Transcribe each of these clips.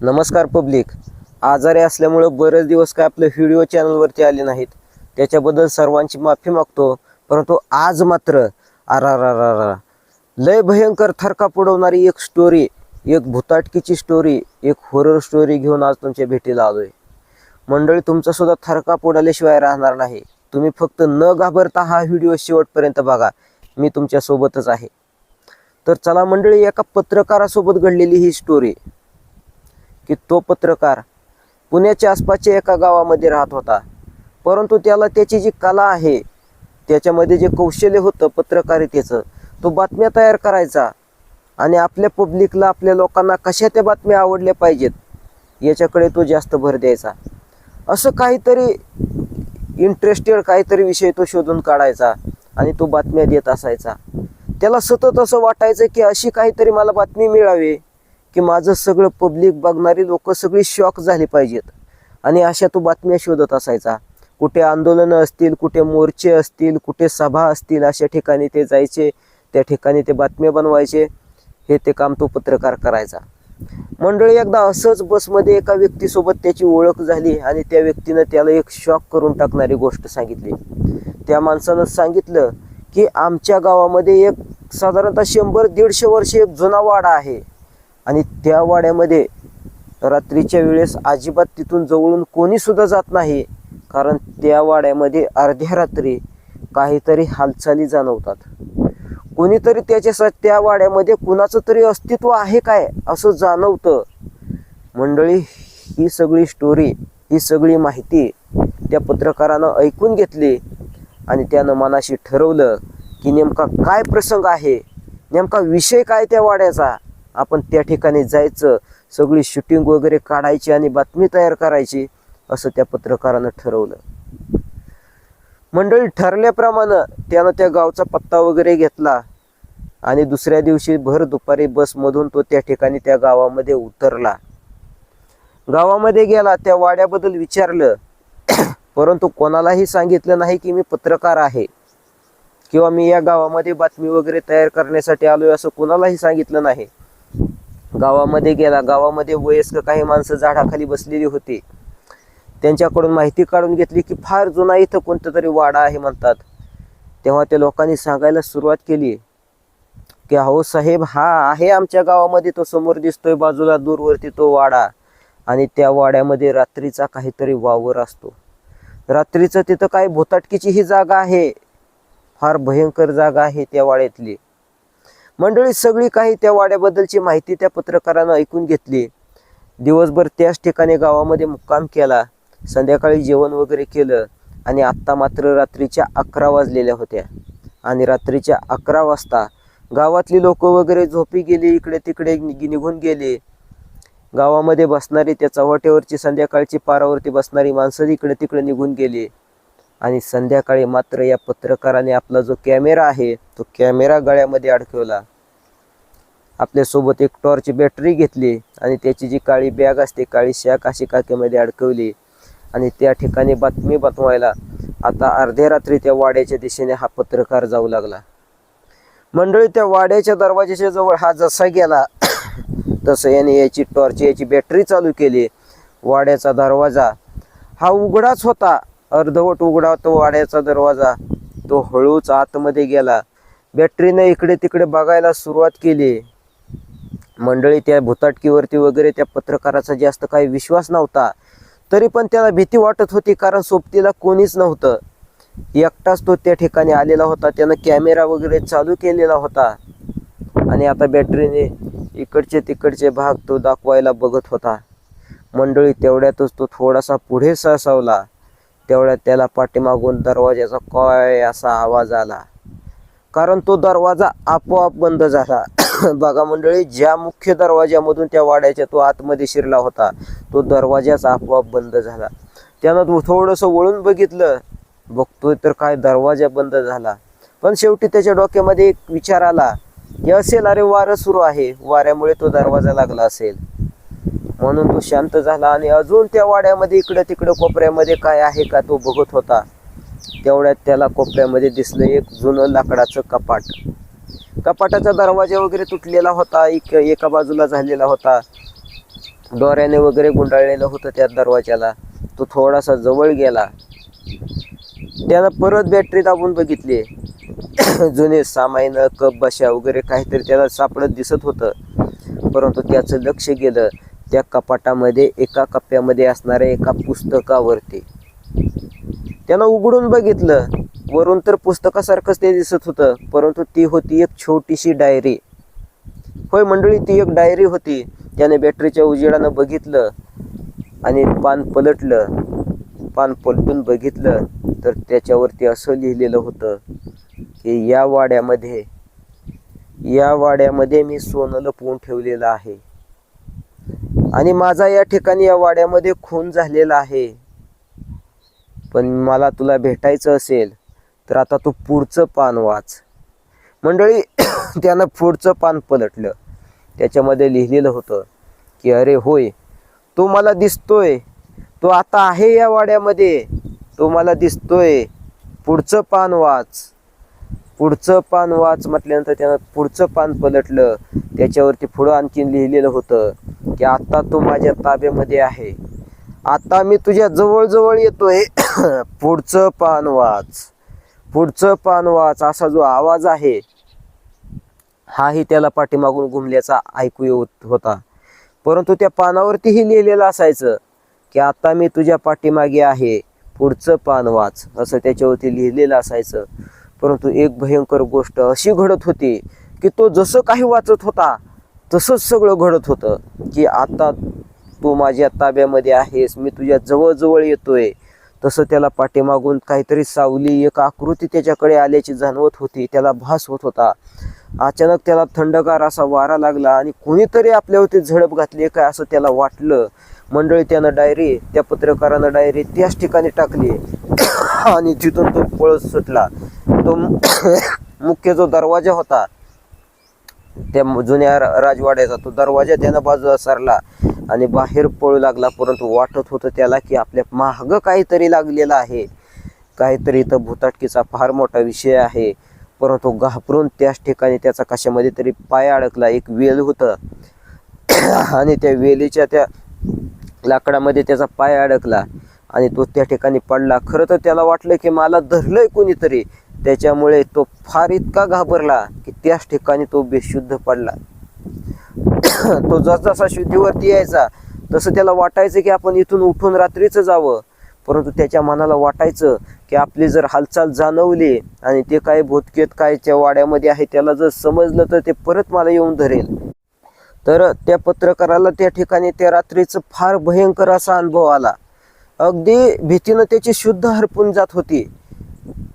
नमस्कार पब्लिक. आजारी असल्यामुळं बरेच दिवस काय आपलं व्हिडिओ चॅनलवरती आले नाहीत. त्याच्याबद्दल सर्वांची माफी मागतो. परंतु आज मात्र आरा लय भयंकर थरका पुडवणारी एक स्टोरी एक भुताटकीची स्टोरी एक हॉरर स्टोरी घेऊन आज तुमच्या भेटीला आलो आहे मंडळी तुमचासुद्धा थरका पडल्याशिवाय राहणार नाही. तुम्ही फक्त न घाबरता हा व्हिडिओ शेवटपर्यंत बघा. मी तुमच्यासोबतच आहे. तर चला मंडळी एका पत्रकारासोबत घडलेली ही स्टोरी की तो पत्रकार पुण्याच्या आसपासच्या एका गावामध्ये राहत होता. परंतु त्याला त्याची जी कला आहे त्याच्यामध्ये जे कौशल्य होतं पत्रकारितेचं तो बातम्या तयार करायचा. आणि आपल्या पब्लिकला आपल्या लोकांना कशा त्या बातम्या आवडल्या पाहिजेत याच्याकडे तो जास्त भर द्यायचा. असं काहीतरी इंटरेस्टेड काहीतरी विषय तो शोधून काढायचा आणि तो बातम्या देत असायचा. त्याला सतत असं वाटायचं की अशी काहीतरी मला बातमी मिळावी. की माझं सगळं पब्लिक बघणारी लोक सगळी शॉक झाली पाहिजेत. आणि अशा तो बातम्या शोधत असायचा. कुठे आंदोलनं असतील कुठे मोर्चे असतील कुठे सभा असतील अशा ठिकाणी ते जायचे त्या ठिकाणी ते बातम्या बनवायचे हे ते काम तो पत्रकार करायचा. मंडळी एकदा असंच बसमध्ये एका व्यक्तीसोबत त्याची ओळख झाली आणि त्या व्यक्तीनं त्याला एक शॉक करून टाकणारी गोष्ट सांगितली. त्या माणसानं सांगितलं की आमच्या गावामध्ये एक साधारणतः शंभर दीडशे वर्ष एक जुना वाडा आहे. आणि त्या वाड्यामध्ये रात्रीच्या वेळेस अजिबात तिथून जवळून कोणीसुद्धा जात नाही. कारण त्या वाड्यामध्ये अर्ध्या रात्री काहीतरी हालचाली जाणवतात. कोणीतरी त्याच्या त्या वाड्यामध्ये कुणाचं तरी अस्तित्व आहे काय असं जाणवतं. मंडळी ही सगळी स्टोरी ही सगळी माहिती त्या पत्रकारानं ऐकून घेतली आणि त्यानं मनाशी ठरवलं की नेमका काय प्रसंग आहे? नेमका विषय काय त्या वाड्याचा? आपण त्या ठिकाणी जायचं सगळी शूटिंग वगैरे काढायची आणि बातमी तयार करायची असं त्या पत्रकारानं ठरवलं. मंडळी ठरल्याप्रमाणे त्यानं त्या गावचा पत्ता वगैरे घेतला आणि दुसऱ्या दिवशी भर दुपारी बसमधून तो त्या ठिकाणी त्या गावामध्ये उतरला. गावामध्ये गेला त्या वाड्याबद्दल विचारलं परंतु कोणालाही सांगितलं नाही की मी पत्रकार आहे किंवा मी या गावामध्ये बातमी वगैरे तयार करण्यासाठी आलोय असं कोणालाही सांगितलं नाही. गावामध्ये गेला गावामध्ये वयस्क काही माणसं झाडाखाली बसलेली होती. त्यांच्याकडून माहिती काढून घेतली की फार जुना इथं कोणतं तरी वाडा आहे म्हणतात. तेव्हा त्या लोकांनी सांगायला सुरुवात केली की अहो साहेब हा आहे आमच्या गावामध्ये तो समोर दिसतोय बाजूला दूरवरती तो वाडा. आणि त्या वाड्यामध्ये रात्रीचा काहीतरी वावर असतो. रात्रीचं तिथं काय भुताटकीची ही जागा आहे. फार भयंकर जागा आहे त्या वाड्यातली. मंडळी सगळी काही त्या वाड्याबद्दलची माहिती त्या पत्रकारानं ऐकून घेतली. दिवसभर त्याच ठिकाणी गावामध्ये मुक्काम केला. संध्याकाळी जेवण वगैरे केलं आणि आत्ता मात्र रात्रीच्या अकरा वाजलेल्या होत्या. आणि रात्रीच्या अकरा वाजता गावातली लोक वगैरे झोपी गेली इकडे तिकडे निघून गेले. गावामध्ये बसणारी त्या चव्हाट्यावरची संध्याकाळची पारावरती बसणारी माणसं इकडे तिकडे निघून गेली. आणि संध्याकाळी मात्र या पत्रकाराने आपला जो कॅमेरा आहे तो कॅमेरा गळ्यामध्ये अडकवला. आपल्यासोबत एक टॉर्चची बॅटरी घेतली आणि त्याची जी काळी बॅग असते काळी शाक अशी काकेमध्ये अडकवली. आणि त्या ठिकाणी बातमी बनवायला आता अर्ध्या रात्री त्या वाड्याच्या दिशेने हा पत्रकार जाऊ लागला. मंडळी त्या वाड्याच्या दरवाजाच्या जवळ हा जसा गेला तसं याने याची टॉर्च याची बॅटरी चालू केली. वाड्याचा दरवाजा हा उघडाच होता. अर्धवट उघडा तो वाड्याचा दरवाजा तो हळूच आतमध्ये गेला. बॅटरीने इकडे तिकडे बघायला सुरुवात केली. मंडळी त्या भुताटकीवरती वगैरे त्या पत्रकाराचा जास्त काही विश्वास नव्हता. तरी पण त्याला भीती वाटत होती कारण सोबतीला कोणीच नव्हतं. एकटाच तो त्या ठिकाणी आलेला होता. त्यानं कॅमेरा वगैरे चालू केलेला होता. आणि आता बॅटरीने इकडचे तिकडचे भाग तो दाखवायला बघत होता. मंडळी तेवढ्यातच तो थोडासा पुढे सरसावला तेवढ्यात त्याला पाठीमागून दरवाज्याचा काय असा आवाज आला. कारण तो दरवाजा आपोआप बंद झाला. बघा मंडळी ज्या मुख्य दरवाज्यामधून त्या वाड्याच्या तो आतमध्ये शिरला होता तो दरवाजाच आपोआप बंद झाला. त्यानं तू थोडंसं वळून बघितलं बघतोय तर काय दरवाजा बंद झाला. पण शेवटी त्याच्या डोक्यामध्ये एक विचार आला की असेल अरे वारं सुरू आहे वाऱ्यामुळे तो दरवाजा लागला असेल. म्हणून तो शांत झाला आणि अजून त्या वाड्यामध्ये इकडं तिकडं कोपऱ्यामध्ये काय आहे का तो बघत होता. तेवढ्यात त्याला कोपऱ्यामध्ये दिसलं एक जुनं लाकडाचं कपाट. कपाटाचा दरवाजा वगैरे तुटलेला होता एक एका बाजूला झालेला होता. दोऱ्याने वगैरे गुंडाळलेलं होतं त्या दरवाजाला तो थोडासा जवळ गेला. त्यानं परत बॅटरी दाबून बघितली. जुने सामाईन कप बशा वगैरे काहीतरी त्याला सापडत दिसत होतं. परंतु त्याचं लक्ष गेलं. त्या कपाटामध्ये एका कप्प्यामध्ये असणाऱ्या एका पुस्तकावरती. त्यानं उघडून बघितलं. वरून तर पुस्तकासारखंच ते दिसत होतं परंतु ती होती एक छोटीशी डायरी. होय मंडळी ती एक डायरी होती. त्याने बॅटरीच्या उजेडानं बघितलं आणि पान पलटलं. पान पलटून बघितलं तर त्याच्यावरती असं लिहिलेलं होतं की या वाड्यामध्ये या वाड्यामध्ये मी सोनं लपवून ठेवलेलं आहे. आणि माझा या ठिकाणी या वाड्यामध्ये खून झालेला आहे. पण मला तुला भेटायचं असेल तर आता तू पुढचं पान वाच. मंडळी त्यानं पुढचं पान पलटलं. त्याच्यामध्ये लिहिलेलं होतं की अरे होय तो मला दिसतोय. तो आता आहे या वाड्यामध्ये. तो मला दिसतोय. पुढचं पान वाच. पुढचं पान वाच म्हटल्यानंतर त्यानं पुढचं पान पलटलं. त्याच्यावरती पुढं आणखीन लिहिलेलं होतं की आत्ता तो माझ्या ताब्यामध्ये आहे. आता मी तुझ्या जवळजवळ येतोय. पुढचं पान वाच. पुढचं पान वाच असा जो आवाज आहे हाही त्याला पाठीमागून घुमल्याचा ऐकू येत होता. परंतु त्या पानावरतीही लिहिलेलं असायचं की आता मी तुझ्या पाठीमागे आहे पुढचं पान वाच असं त्याच्यावरती लिहिलेलं असायचं. परंतु एक भयंकर गोष्ट अशी घडत होती की तो जसं काही वाचत होता तसंच सगळं घडत होतं की आता तू माझ्या ताब्यामध्ये आहेस मी तुझ्या जवळजवळ येतोय. तसं त्याला पाठीमागून काहीतरी सावली एक आकृती त्याच्याकडे आल्याची जाणवत होती. त्याला भास होत होता. अचानक त्याला थंडगार असा वारा लागला आणि कोणीतरी आपल्यावरती झडप घातली काय असं त्याला वाटलं. मंडळी त्यानं डायरी त्या पत्रकारानं डायरी त्याच ठिकाणी टाकली. आणि तिथून तो पळत सुटला. तो मुख्य जो दरवाजा होता त्या जुन्या रा- राजवाड्याचा तो दरवाजा त्यानं बाजूला सरला. आणि बाहेर पळू लागला परंतु वाटत होतं त्याला की आपल्या मागं काहीतरी लागलेलं आहे. काहीतरी इथं भूताटकीचा फार मोठा विषय आहे. परंतु घाबरून त्याच ठिकाणी त्याचा कशामध्ये तरी पाय अडकला एक वेल होतं. आणि त्या वेलीच्या त्या लाकडामध्ये त्याचा पाय अडकला आणि तो त्या ठिकाणी पडला. खरं तर त्याला वाटलं की मला धरलंय कोणीतरी. त्याच्यामुळे तो फार इतका घाबरला की त्याच ठिकाणी तो बेशुद्ध पडला. तो जसजसा शुद्धीवरती यायचा तसं त्याला वाटायचं की आपण इथून उठून रात्रीचं जावं. परंतु त्याच्या मनाला वाटायचं की आपली जर हालचाल जाणवली आणि ते काय भूतकेत काय त्या वाड्यामध्ये आहे त्याला जर समजलं तर ते परत मला येऊन धरेल. तर त्या पत्रकाराला त्या ठिकाणी त्या रात्रीचं फार भयंकर असा अनुभव आला. अगदी भीतीनं त्याची शुद्ध हरपून जात होती.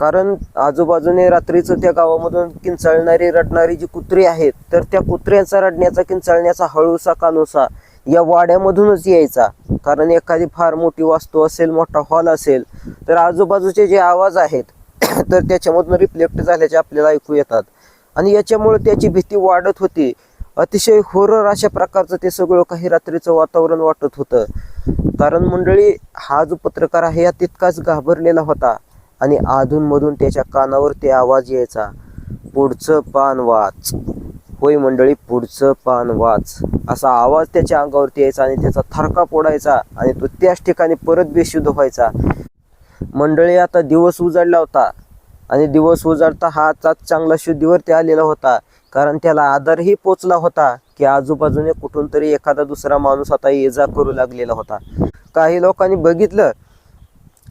कारण आजूबाजूने रात्रीचं त्या गावामधून किंचाळणारी रडणारी जी कुत्री आहेत तर त्या कुत्र्यांचा रडण्याचा किंचाळण्याचा हळूसा कानोसा या वाड्यामधूनच यायचा. कारण एखादी फार मोठी वास्तू असेल मोठा हॉल असेल तर आजूबाजूचे जे आवाज आहेत तर त्याच्यामधून रिफ्लेक्ट झाल्याचे आपल्याला ऐकू येतात. आणि याच्यामुळे त्याची भीती वाढत होती. अतिशय होरर अशा प्रकारचं ते सगळं काही रात्रीचं वातावरण वाटत होतं. कारण मंडळी हा जो पत्रकार आहे हा तितकाच घाबरलेला होता. आणि अधूनमधून त्याच्या कानावर ते आवाज यायचा पुढचं पान वाच. होय मंडळी पुढचं पान वाच. असा आवाज त्याच्या अंगावरती यायचा आणि त्याचा थरका पोडायचा आणि तो त्याच ठिकाणी परत बेशुद्ध व्हायचा. मंडळी आता दिवस उजाडला होता आणि दिवस उजाडता हा आता चांगला शुद्धीवरती आलेला होता कारण त्याला आधारही पोचला होता की आजूबाजूने कुठून तरी एखादा दुसरा माणूस आता ये जा करू लागलेला होता. काही लोकांनी बघितलं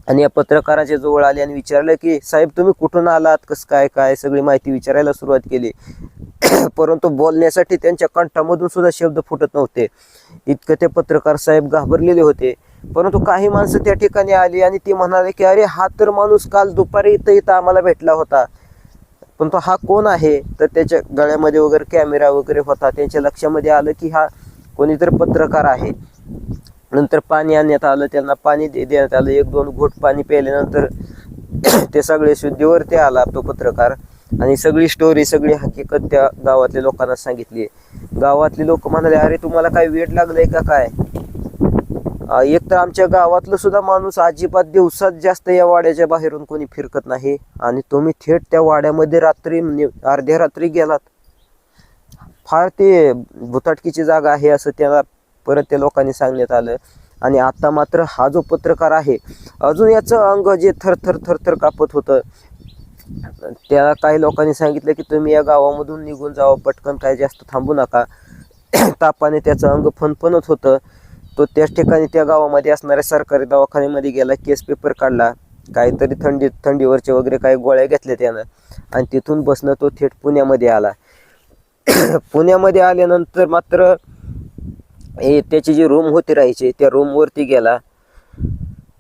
आणि या पत्रकाराच्या जवळ आले आणि विचारलं की साहेब तुम्ही कुठून आलात? कसं काय काय? सगळी माहिती विचारायला सुरुवात केली. परंतु बोलण्यासाठी त्यांच्या कंठामधून सुद्धा शब्द फुटत नव्हते. इतकं ते पत्रकार साहेब घाबरलेले होते. परंतु काही माणसं त्या ठिकाणी आली आणि ती म्हणाले की अरे हा तर माणूस काल दुपारी इथं इथं आम्हाला भेटला होता. पण तो हा कोण आहे? तर त्याच्या गळ्यामध्ये वगैरे कॅमेरा वगैरे होता. त्यांच्या लक्षामध्ये आलं की हा कोणीतरी पत्रकार आहे. नंतर पाणी आणण्यात आलं त्यांना पाणी दे- देण्यात आलं. एक दोन घोट पाणी प्यायल्यानंतर ते सगळे शुद्धीवरती आला तो पत्रकार. आणि सगळी स्टोरी सगळी हकीकत त्या गावातल्या लोकांना सांगितली. गावातले लोक म्हणाले अरे तुम्हाला काय वेळ लागलंय का काय? एक तर आमच्या गावातलं सुद्धा माणूस अजिबात दिवसात जास्त या वाड्याच्या बाहेरून कोणी फिरकत नाही. आणि तुम्ही थेट त्या वाड्यामध्ये रात्री अर्ध्या रात्री गेलात. फार ते भुताटकीची जागा आहे असं त्याला परत त्या लोकांनी सांगण्यात आलं. आणि आता मात्र हा जो पत्रकार आहे अजून याचं अंग जे थरथर थरथर कापत होतं त्या काही लोकांनी सांगितलं की तुम्ही या गावामधून निघून जावं पटकन काय जास्त थांबू नका. तापाने त्याचं अंग फणफणत होतं. तो त्याच ठिकाणी त्या गावामध्ये असणाऱ्या सरकारी दवाखान्यामध्ये गेला केस पेपर काढला. काहीतरी थंडी थंडीवरचे वगैरे काही गोळ्या घेतल्या त्यानं. आणि तिथून बसणं तो थेट पुण्यामध्ये आला. पुण्यामध्ये आल्यानंतर मात्र हे त्याची जी रूम होती राहायची त्या रूमवरती गेला.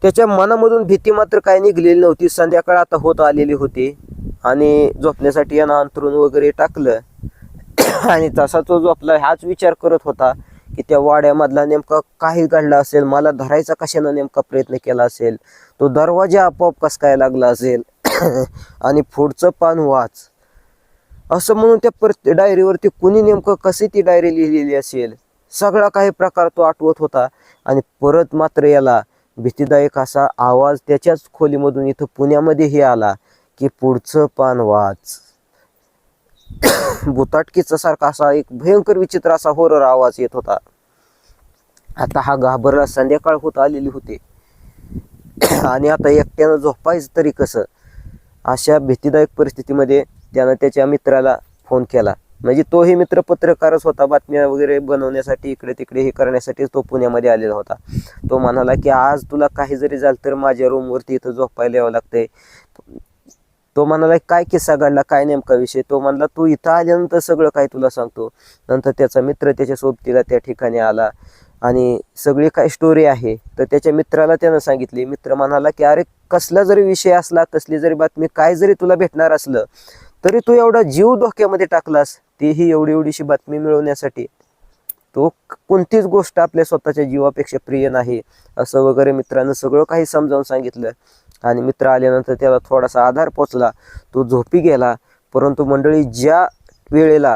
त्याच्या मनामधून भीती मात्र काय निघलेली नव्हती. संध्याकाळ आता होत आलेली होती. आणि झोपण्यासाठी यानं अंथरून वगैरे टाकलं. आणि तसा तो झोपला. हाच विचार करत होता की त्या वाड्यामधला नेमका काही घडला असेल? मला धरायचा कशानं नेमका प्रयत्न केला असेल? तो दरवाजा आपोआप कस काय लागला असेल? आणि पुढचं पान वाच. असं म्हणून त्या पर डायरीवरती कुणी नेमकं कशी ती डायरी लिहिलेली असेल? सगळा काही प्रकार तो आठवत होता. आणि परत मात्र याला भीतीदायक असा आवाज त्याच्याच खोलीमधून इथं पुण्यामध्येही आला की पुढचं पान वाच. बुताटकीचा सारखा असा एक भयंकर विचित्र असा होरर आवाज येत होता. आता हा घाबरला संध्याकाळ होत आलेली होती. आणि आता एकट्यानं झोपायचं तरी कसं? अशा भीतीदायक परिस्थितीमध्ये त्यानं त्याच्या मित्राला फोन केला. म्हणजे तोही मित्र पत्रकारच होता बातम्या वगैरे बनवण्यासाठी इकडे तिकडे हे करण्यासाठी तो पुण्यामध्ये आलेला होता. तो म्हणाला की आज तुला काही जरी झालं तर माझ्या रूमवरती इथं झोपायला यावं लागतंय. तो म्हणाला काय किस्सा घडला? काय नेमका विषय? तो म्हणला तू इथं आल्यानंतर सगळं काय तुला सांगतो. नंतर त्याचा मित्र त्याच्या सोबतीला त्या ठिकाणी आला आणि सगळी काय स्टोरी आहे. तर त्याच्या मित्राला त्यानं सांगितली. मित्र म्हणाला की अरे कसला जरी विषय असला कसली जरी बातमी काय जरी तुला भेटणार असलं तरी तू एवढा जीव धोक्यामध्ये टाकलास. तीही एवढी एवढीशी बातमी मिळवण्यासाठी तो कोणतीच गोष्ट आपल्या स्वतःच्या जीवापेक्षा प्रिय नाही असं वगैरे मित्रानं सगळं काही समजावून सांगितलं. आणि मित्र आल्यानंतर त्याला थोडासा आधार पोचला. तो झोपी गेला. परंतु मंडळी ज्या वेळेला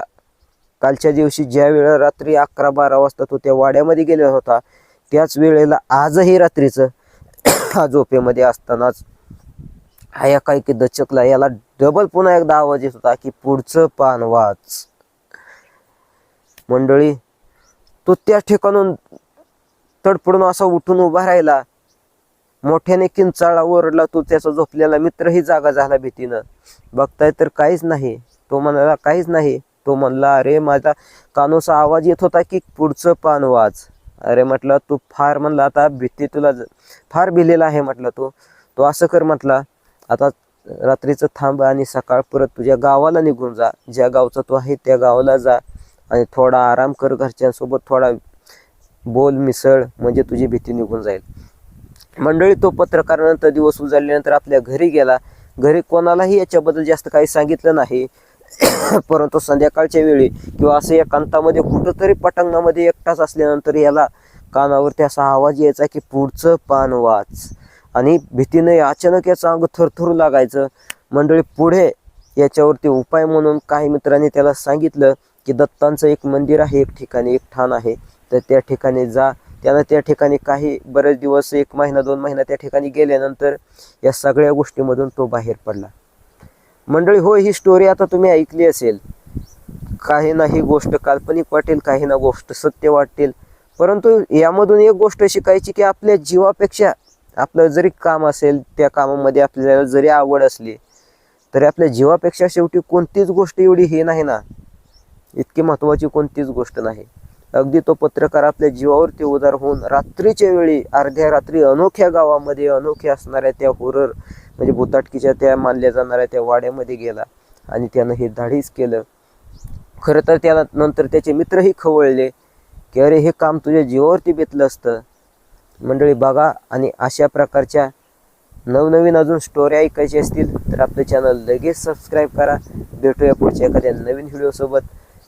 कालच्या दिवशी ज्या वेळेला रात्री अकरा बारा वाजता तो त्या वाड्यामध्ये गेलेला होता त्याच वेळेला आजही रात्रीचं हा झोपेमध्ये असतानाच हा या काय की दचकला. याला डबल पुन्हा एकदा आवाज येत होता की पुढचं पान वाच. मंडळी तो त्या ठिकाणून तडपडून असा उठून उभा राहिला. मोठ्याने किंचाळा ओरडला तो त्याचा झोपलेला मित्रही जागा झाला भीतीनं. बघताय तर काहीच नाही. तो म्हणाला काहीच नाही. तो म्हणला अरे माझा कानोसा आवाज येत होता की पुढचं पान वाच अरे म्हटलं तू फार म्हणला आता भीती तुला फार भिलेला आहे म्हटलं तो. तो असं कर म्हटला आता रात्रीचं थांब आणि सकाळ परत तुझ्या गावाला निघून जा. ज्या गावचा तू आहे त्या गावाला जा. आणि थोडा आराम कर घरच्यांसोबत थोडा बोल मिसळ म्हणजे तुझी भीती निघून जाईल. मंडळी तो पत्रकारानंतर दिवस उजाडल्यानंतर आपल्या घरी गेला. घरी कोणालाही याच्याबद्दल जास्त काही सांगितलं नाही. परंतु संध्याकाळच्या वेळी किंवा असं एकांतामध्ये कुठंतरी पटांगणामध्ये एकटाच असल्यानंतर याला कानावरती असा आवाज यायचा की पुढचं पान वाच. आणि भीतीने अचानक याचं अंग थरथरू लागायचं. मंडळी पुढे याच्यावरती उपाय म्हणून काही मित्रांनी त्याला सांगितलं. की दत्तांचं एक मंदिर आहे एक ठिकाणी एक ठाण आहे. तर त्या ठिकाणी जा. त्यानं त्या ठिकाणी काही बरेच दिवस एक महिना दोन महिना त्या ठिकाणी गेल्यानंतर या सगळ्या गोष्टीमधून तो बाहेर पडला. मंडळी हो ही स्टोरी आता तुम्ही ऐकली असेल. काही ना ही गोष्ट काल्पनिक वाटेल काही ना गोष्ट सत्य वाटेल. परंतु यामधून एक गोष्ट शिकायची की आपल्या जीवापेक्षा आपलं जरी काम असेल त्या कामामध्ये आपल्याला जरी आवड असली तरी आपल्या जीवापेक्षा शेवटी कोणतीच गोष्ट एवढी हे नाही ना. इतकी महत्त्वाची कोणतीच गोष्ट नाही. अगदी तो पत्रकार आपल्या जीवावरती उदार होऊन रात्रीच्या वेळी अर्ध्या रात्री अनोख्या गावामध्ये अनोख्या असणाऱ्या त्या होरर म्हणजे भूताटकीच्या त्या मानल्या जाणाऱ्या त्या वाड्यामध्ये गेला आणि त्यानं हे धाडीच केलं. खरं तर त्याला नंतर त्याचे मित्रही खवळले की अरे हे काम तुझ्या जीवावरती बेतलं असतं. मंडळी बघा आणि अशा प्रकारच्या नवनवीन अजून स्टोऱ्या ऐकायची असतील तर आपलं चॅनल लगेच सबस्क्राईब करा. भेटूया पुढच्या एखाद्या नवीन व्हिडिओसोबत